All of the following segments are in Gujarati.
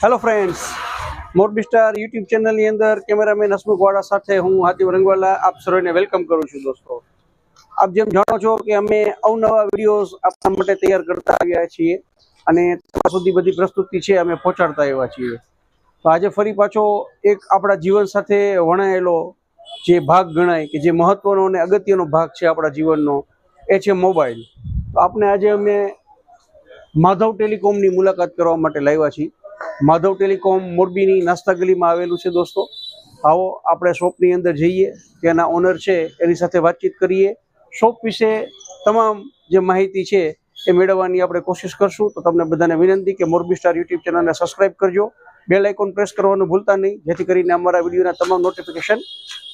Hello friends Morbi star YouTube ચેનલની અંદર કેમેરામેન હસમુખ વાળા સાથે હું હાથીવ રંગવાલા આપ સર્વેને વેલકમ કરું છું દોસ્તો. આપ જેમ જાણો છો કે અમે અવનવા વિડીયોઝ આપવા માટે તૈયાર કરતા આવ્યા છીએ અને તમારા સુધી બધી પ્રસ્તુતિ છે અમે પહોંચાડતા આવ્યા છીએ. તો આજે ફરી પાછો એક આપણા જીવન સાથે વણાયેલો જે ભાગ ગણાય કે જે મહત્વનો અને અગત્યનો ભાગ છે આપણા જીવનનો, એ છે મોબાઈલ તો આપણે આજે અમે માધવ ટેલિકોમની મુલાકાત કરવા માટે લાવ્યા છીએ. માધવ ટેલિકોમ મોરબીની નાસ્તા ગલીમાં આવેલું છે દોસ્તો. આવો આપણે શોપની અંદર જઈએ, ત્યાંના ઓનર છે, એની સાથે વાતચીત કરીએ. શોપ વિશે તમામ જે માહિતી છે એ મેળવવાની આપણે કોશિશ કરશું. તો તમને બધાને વિનંતી કે મોરબી સ્ટાર યુટ્યુબ ચેનલને સબસ્ક્રાઇબ કરજો. બેલ આઇકોન પ્રેસ કરવાનું ભૂલતા નહીં, જેથી કરીને અમારા વિડીયોના તમામ નોટિફિકેશન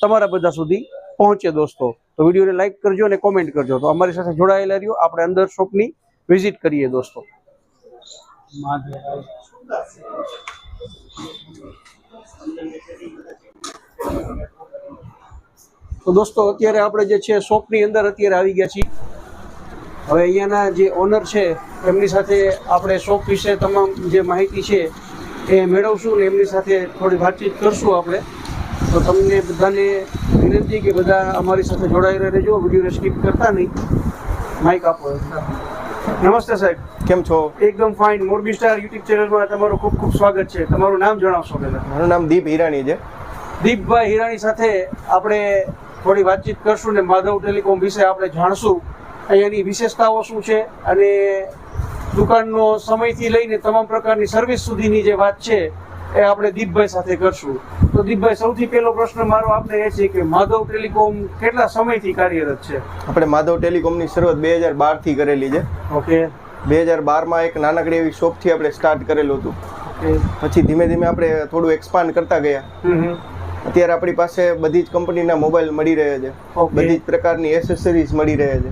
તમારા બધા સુધી પહોંચે દોસ્તો. તો વિડીયોને લાઇક કરજો અને કોમેન્ટ કરજો. તો અમારી સાથે જોડાયેલા રહ્યો. આપણે અંદર શોપની વિઝિટ કરીએ દોસ્તો. તો દોસ્તો, અત્યારે આપણે જે છે શોપની અંદર અત્યારે આવી ગયા છીએ. હવે અહીંયાના જે ઓનર છે, એમની સાથે આપણે શોપ વિશે તમામ જે માહિતી છે, એ મેળવશું ને એમની સાથે થોડી વાતચીત કરશું આપણે. તો તમને બધાને વિનંતી કે બધા અમારી સાથે જોડાયેલા રહેજો, વિડીયોને સ્કીપ કરતા નહીં. માઇક આપો. નમસ્તે સાહેબ. કેમ છો? એકદમ ફાઇન મોરબી સ્ટાર યુટ્યુબ ચેનલમાં તમારું ખૂબ ખૂબ સ્વાગત છે. તમારું નામ જણાવશો પહેલાં? મારું નામ દીપ હિરાણી છે. દીપભાઈ હિરાણી સાથે આપણે થોડી વાતચીત કરશું ને માધવ ટેલિકોમ વિશે આપણે જાણશું. અહીંયાની વિશેષતાઓ શું છે અને દુકાનનો સમયથી લઈને તમામ પ્રકારની સર્વિસ સુધીની જે વાત છે એ આપણે દીપભાઈ સાથે કરશું. તો દીપભાઈ સૌથી પહેલો પ્રશ્ન મારો આપને એ છે કે માધવ ટેલિકોમ કેટલા સમયથી કાર્યરત છે? આપણે માધવ ટેલિકોમની શરૂઆત બે હજાર બારથી કરેલી છે. ઓકે. બે હજાર બારમાં એક નાનકડી એવી શોપથી આપણે સ્ટાર્ટ કરેલું હતું. પછી ધીમે ધીમે આપણે થોડું એક્સપાન્ડ કરતા ગયા. અત્યારે આપણી પાસે બધી જ કંપનીના મોબાઈલ મળી રહે છે. બધી જ પ્રકારની એસેસરીઝ મળી રહે છે.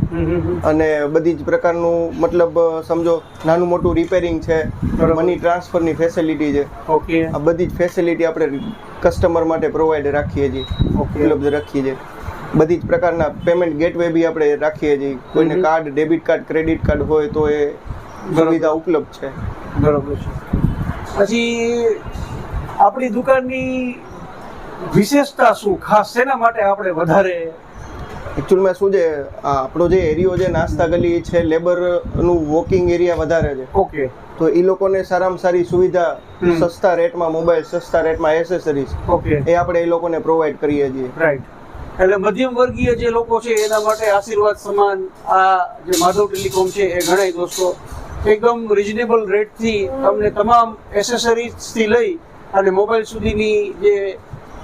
અને બધી જ પ્રકારનું મતલબ સમજો નાનું મોટું રિપેરિંગ છે. મની ટ્રાન્સફરની ફેસિલિટી છે. ઓકે. આ બધી જ ફેસિલિટી આપણે કસ્ટમર માટે પ્રોવાઈડ રાખીએ છીએ. ઓકે. ઉપલબ્ધ રાખીએ છીએ. બધી જ પ્રકારના પેમેન્ટ ગેટવે બી આપણે રાખીએ છીએ. કોઈને card debit card credit card હોય તો એ સુવિધા ઉપલબ્ધ છે. બરોબર છે. પછી આપણી દુકાનની વિશેષતા શું? ખાસ શેના માટે આપણે વધારે એકચ્યુઅલમાં શું છે આપણો જે એરિયો છે નાસ્તા ગલી છે લેબરનું વોકિંગ એરિયા વધારે છે. ઓકે તો એ લોકોને સારામાં સારી સુવિધા સસ્તા રેટમાં મોબાઈલ સસ્તા રેટમાં એસેસરીઝ ઓકે એ આપણે એ લોકોને પ્રોવાઈડ કરીએ છીએ. રાઈટ એટલે મધ્યમ વર્ગીય જે લોકો છે એના માટે આશીર્વાદ સમાન આ જે માધવ ટેલિકોમ છે એ ગણાય દોસ્તો. એકદમ રિઝનેબલ રેટથી તમને તમામ એસેસરીઝથી લઈ અને મોબાઈલ સુધીની જે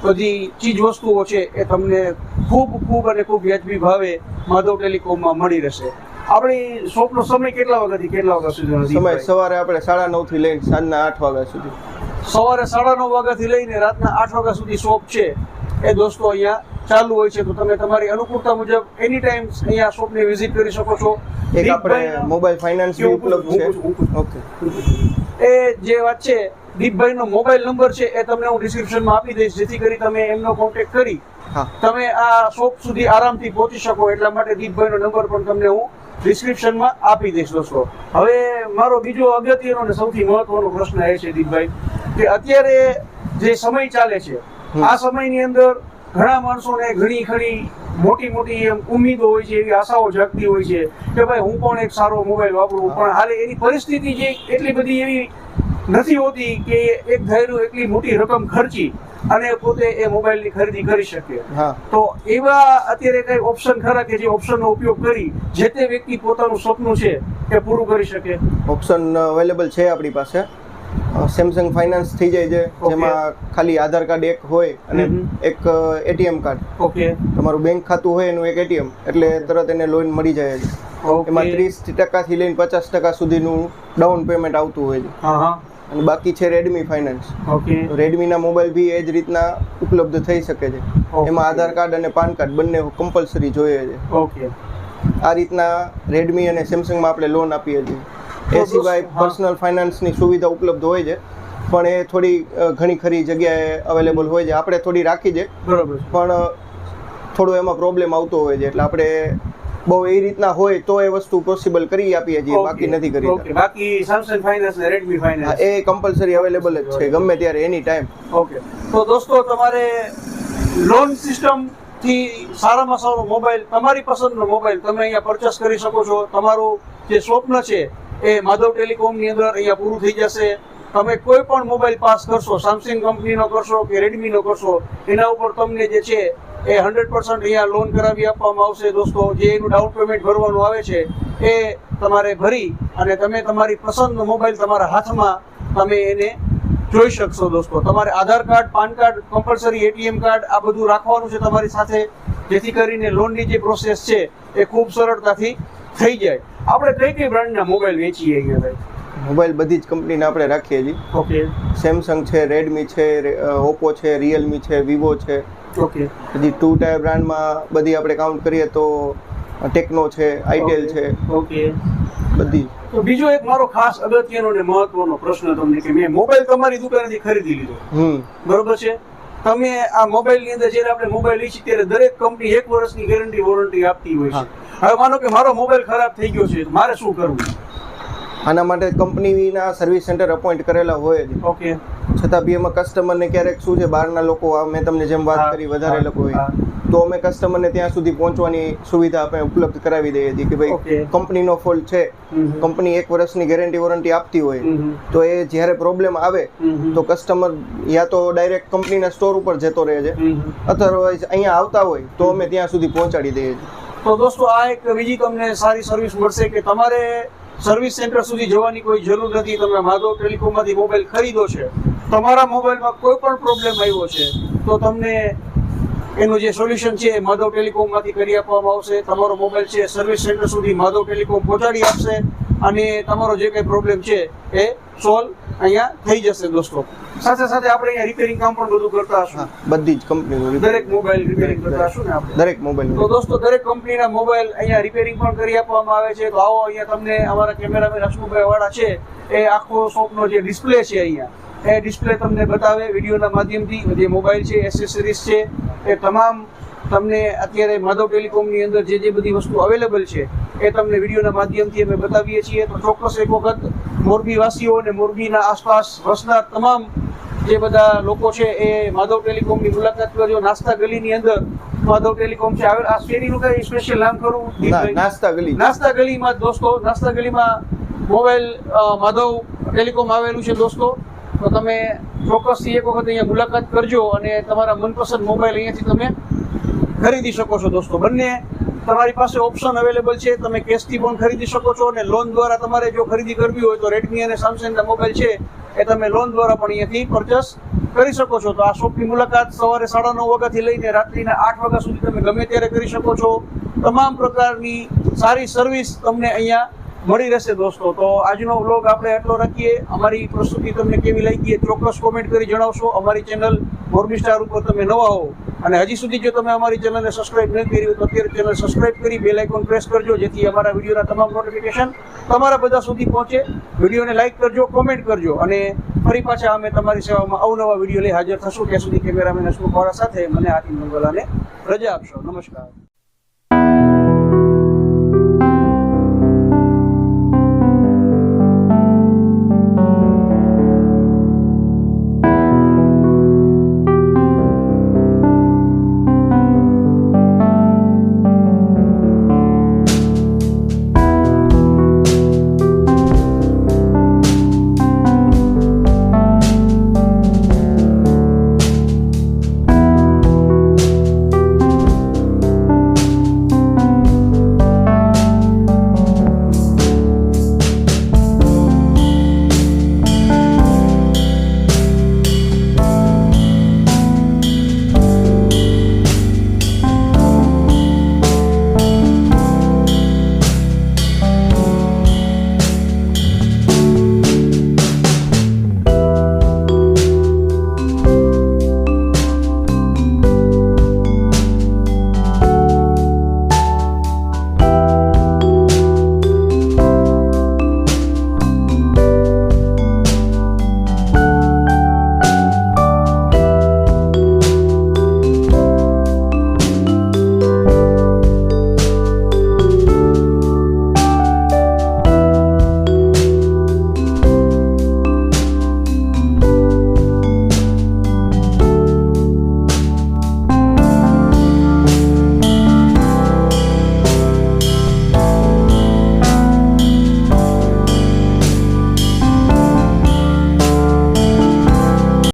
બધી ચીજ વસ્તુઓ છે એ તમને ખૂબ ખૂબ અને ખૂબ વ્યાજબી ભાવે માધવ ટેલિકોમમાં મળી રહેશે. આપણી શોપનો સમય કેટલા વાગ્યાથી કેટલા વાગ્યા સુધીનો સમય સવારે આપણે સાડા નવથી લઈને સાંજના આઠ વાગ્યા સુધી. સવારે સાડા નવ વાગ્યાથી લઈને રાતના આઠ વાગ્યા સુધી શોપ છે. એ દોસ્તો અહીંયા ચાલુ હોય છે તો તમે તમારી અનુકૂળતા મુજબ એની ટાઈમ અહીંયા શોપને વિઝિટ કરી શકો છો. એક આપણે મોબાઈલ ફાઇનાન્સ ઉપલબ્ધ છે. ઓકે એ જે વાત છે દીપભાઈનો મોબાઈલ નંબર છે એ તમને હું ડિસ્ક્રિપ્શનમાં આપી દઈશ જેથી કરી તમે એમનો કોન્ટેક્ટ કરી તમે આ શોપ સુધી આરામથી પહોંચી શકો એટલા માટે દીપભાઈનો નંબર પણ તમને હું ડિસ્ક્રિપ્શનમાં આપી દઈશ દોસ્તો. હવે મારો બીજો અગત્યનો અને સૌથી મહત્વનો પ્રશ્ન એ છે દીપભાઈ કે અત્યારે જે સમય ચાલે છે આ સમયની અંદર ઘણા માણસોને ઘણી ઘણી મોટી મોટી એમ ઉમેદો હોય છે એવી આશાઓ જાગતી હોય છે કે ભાઈ હું પણ એક સારો મોબાઈલ વાપરું પણ હાલે એની પરિસ્થિતિ જે એટલી બધી એવી નથી હોતી કે એક ધાર્યું એટલી મોટી રકમ ખર્ચી અને પોતે એ મોબાઈલની ખરીદી કરી શકે. તો એવા અત્યારે કઈ ઓપ્શન ખરા કે જે ઓપ્શનનો ઉપયોગ કરી જે તે વ્યક્તિ પોતાનું સપનું છે એ પૂરું કરી શકે? ઓપ્શન અવેલેબલ છે આપણી પાસે. સેમસંગ ફાઇનાન્સ થઈ જાય છે. જેમાં ખાલી આધાર કાર્ડ એક હોય અને એક એટીએમ કાર્ડ. ઓકે તમારું બેંક ખાતું હોય એનું એક એટીએમ એટલે તરત એને લોન મળી જાય છે. એમાં ત્રીસ ટકાથી લઈને પચાસ ટકા સુધીનું ડાઉન પેમેન્ટ આવતું હોય છે. હા હા. અને બાકી છે રેડમી ફાઇનાન્સ ઓકે. રેડમીના મોબાઈલ બી એ જ રીતના ઉપલબ્ધ થઈ શકે છે. એમાં આધાર કાર્ડ અને પાન કાર્ડ બંને કમ્પલસરી જોઈએ છે. ઓકે. આ રીતના રેડમી અને સેમસંગમાં આપણે લોન આપીએ છીએ. એ સિવાય પર્સનલ ફાઇનાન્સની સુવિધા ઉપલબ્ધ હોય છે. પણ એ થોડી ઘણી ખરી જગ્યાએ અવેલેબલ હોય છે. આપણે થોડી રાખી છે. બરાબર પણ થોડો એમાં પ્રોબ્લેમ આવતો હોય છે. એટલે આપણે બહુ એ રીતના હોય તો એ વસ્તુ પોસિબલ કરી આપીએ છીએ બાકી નથી કરી બાકી સેમસંગ ફાઇનાન્સ ને રેડમી ફાઇનાન્સ એ કમ્પલસરી અવેલેબલ જ છે ગમે ત્યારે એની ટાઈમ ઓકે તો દોસ્તો તમારે લોન સિસ્ટમથી સારામાં સારો મોબાઈલ તમારી પસંદનો મોબાઈલ તમે અહીંયા પરચેસ કરી શકો છો. તમારું જે સ્વપ્ન છે એ માધવ ટેલિકોમની અંદર અહીંયા પૂરું થઈ જશે. તમે કોઈ પણ મોબાઈલ પાસ કરશો સેમસંગ કંપનીનો કરશો કે રેડમીનો કરશો એના ઉપર તમને જે છે એ હંડ્રેડ પર્સન્ટ અહીંયા લોન કરાવી આપવામાં આવશે. દોસ્તો, જે એનું ડાઉન પેમેન્ટ ભરવાનું આવે છે, એ તમારે ભરી અને તમે તમારી પસંદનો મોબાઈલ તમારા હાથમાં તમે એને જોઈ શકશો દોસ્તો. તમારે Aadhaar card, PAN card compulsory ATM card, આ બધું રાખવાનું છે તમારી સાથે, જેથી કરીને લોનની જે પ્રોસેસ છે, એ ખૂબ સરળતાથી થઈ જાય. આપણે કઈ કઈ બ્રાન્ડના મોબાઈલ વેચીએ અહીંયા ભાઈ? મોબાઈલ બધી જ કંપનીને આપણે રાખીએ છીએ. ઓકે સેમસંગ છે રેડમી છે ઓપ્પો છે રિયલમી છે વિવો છે. ઓકે પછી ટુ ટાયર બ્રાન્ડમાં બધી આપણે કાઉન્ટ કરીએ તો ટેકનો છે આઈટેલ છે. ઓકે બધી તો બીજો એક મારો ખાસ અગત્યનો ને મહત્વનો પ્રશ્ન તમને કે મેં મોબાઈલ તમારી દુકાનેથી ખરીદી લીધો. હમ. બરોબર છે? તમે આ મોબાઈલની અંદર જ્યારે આપણે મોબાઈલ લઈએ છીએ ત્યારે દરેક કંપની એક વર્ષની ગેરંટી વોરંટી આપતી હોય છે. હવે માનો કે મારો મોબાઈલ ખરાબ થઈ ગયો છે મારે શું કરવું? આના માટે કંપનીના સર્વિસ સેન્ટર અપોઇન્ટ કરેલા હોય જ. ઓકે છતાં બી એમાં કસ્ટમરને ક્યારેક શું છે બહારના લોકો મેં તમને જેમ વાત કરી વધારે લોકો હોય તો અમે કસ્ટમરને ત્યાં સુધી પહોંચવાની સુવિધા આપણે ઉપલબ્ધ કરાવી દઈએ છીએ કે ભાઈ કંપનીનો ફોલ્ટ છે. કંપની એક વર્ષની ગેરંટી વોરંટી આપતી હોય. તો એ જ્યારે પ્રોબ્લેમ આવે તો કસ્ટમર યા તો ડાયરેક્ટ કંપનીના સ્ટોર ઉપર જતો રહે છે. અધરવાઇઝ અહીંયા આવતા હોય તો અમે ત્યાં સુધી પહોંચાડી દઈએ છીએ. તો દોસ્તો આ એક બીજી તમને સારી સર્વિસ મળશે કે તમારે સર્વિસ સેન્ટર સુધી જવાની કોઈ જરૂર નથી. તમે માધવ ટેલિકોમમાંથી મોબાઈલ ખરીદો છે, તમારા મોબાઈલમાં કોઈ પણ પ્રોબ્લેમ આવ્યો છે, તો તમને એનું જે સોલ્યુશન છે એ માધવ ટેલિકોમમાંથી કરી આપવામાં આવશે. તમારો મોબાઈલ છે સર્વિસ સેન્ટર સુધી માધવ ટેલિકોમ પહોંચાડી આપશે અને તમારો જે કંઈ પ્રોબ્લેમ છે એ સોલ્વ અહીંયા થઈ જશે દોસ્તો. સાથે સાથે આપણે અહીંયા રિપેરિંગ કામ પણ બધું કરતા હશું. બધી જ કંપની દરેક મોબાઈલ રિપેરિંગ કરતા હશું ને આપણે. દરેક મોબાઈલ તો દોસ્તો દરેક કંપનીના મોબાઈલ અહીંયા રિપેરિંગ પણ કરી આપવામાં આવે છે. તો આવો અહીંયા તમને અમારા કેમેરામેન હસમુભાઈ વાળા છે. એ આખો શોપનો જે ડિસ્પ્લે છે અહીંયા એ ડિસ્પ્લે તમને બતાવે વિડીયોના માધ્યમથી. જે મોબાઈલ છે એસેસરીઝ છે એ તમામ તમને અત્યારે માધવ ટેલિકોમની અંદર જે જે બધી વસ્તુ અવેલેબલ છે એ તમને વિડીયોના માધ્યમથી અમે બતાવીએ છીએ. તો ચોક્કસ એક વખત મોરબી વાસીઓ અને મોરબીના આસપાસ વસનાર તમામ જે બધા લોકો છે એ માધવ ટેલિકોમની મુલાકાત કર્યો નાસ્તા ગલીની અંદર માધવ ટેલિકોમ છે આવેલ આ શેરીનું કઈ સ્પેશિયલ નામ કરું નાસ્તા ગલી. નાસ્તા ગલીમાં દોસ્તો નાસ્તા ગલીમાં મોબાઈલ માધવ ટેલિકોમ આવેલું છે દોસ્તો. તો તમે ચોક્કસથી એક વખત અહીંયા મુલાકાત કરજો અને તમારા મનપસંદ મોબાઈલ અહીંયાથી તમે ખરીદી શકો છો દોસ્તો. બંને તમારી પાસે ઓપ્શન અવેલેબલ છે, તમે કેશથી પણ ખરીદી શકો છો અને લોન દ્વારા તમારે જો ખરીદી કરવી હોય તો રેડમી અને સેમસંગના મોબાઈલ છે, એ તમે લોન દ્વારા પણ અહીંયાથી પરચેસ કરી શકો છો. તો આ શોપની મુલાકાત સવારે સાડા નવ વાગ્યાથી લઈને રાત્રિના આઠ વાગ્યા સુધી તમે ગમે ત્યારે કરી શકો છો. તમામ પ્રકારની સારી સર્વિસ તમને અહીંયા મળી રહેશે દોસ્તો. તો આજનો વ્લોગ આપણે આટલો રાખીએ. અમારી પ્રસ્તુતિ તમને કેવી લાગી એ ચોક્કસ કોમેન્ટ કરી જણાવશો. અમારી ચેનલ મોરબી સ્ટાર ઉપર તમે નવા હો અને હજી સુધી જો તમે અમારી ચેનલને સબસ્ક્રાઇબ નહીં કરી હોય તો અત્યારે ચેનલ સબસ્ક્રાઇબ કરી બેલ આઇકોન પ્રેસ કરજો, જેથી અમારા વિડીયોના તમામ નોટિફિકેશન તમારા બધા સુધી પહોંચે. વિડીયોને લાઇક કરજો કોમેન્ટ કરજો અને ફરી પાછા અમે તમારી સેવામાં અવનવા વીડિયો લઈ હાજર થશું. ત્યાં સુધી કેમેરામેન વાળા સાથે મને આથી મંગલાને રજા આપશો. નમસ્કાર.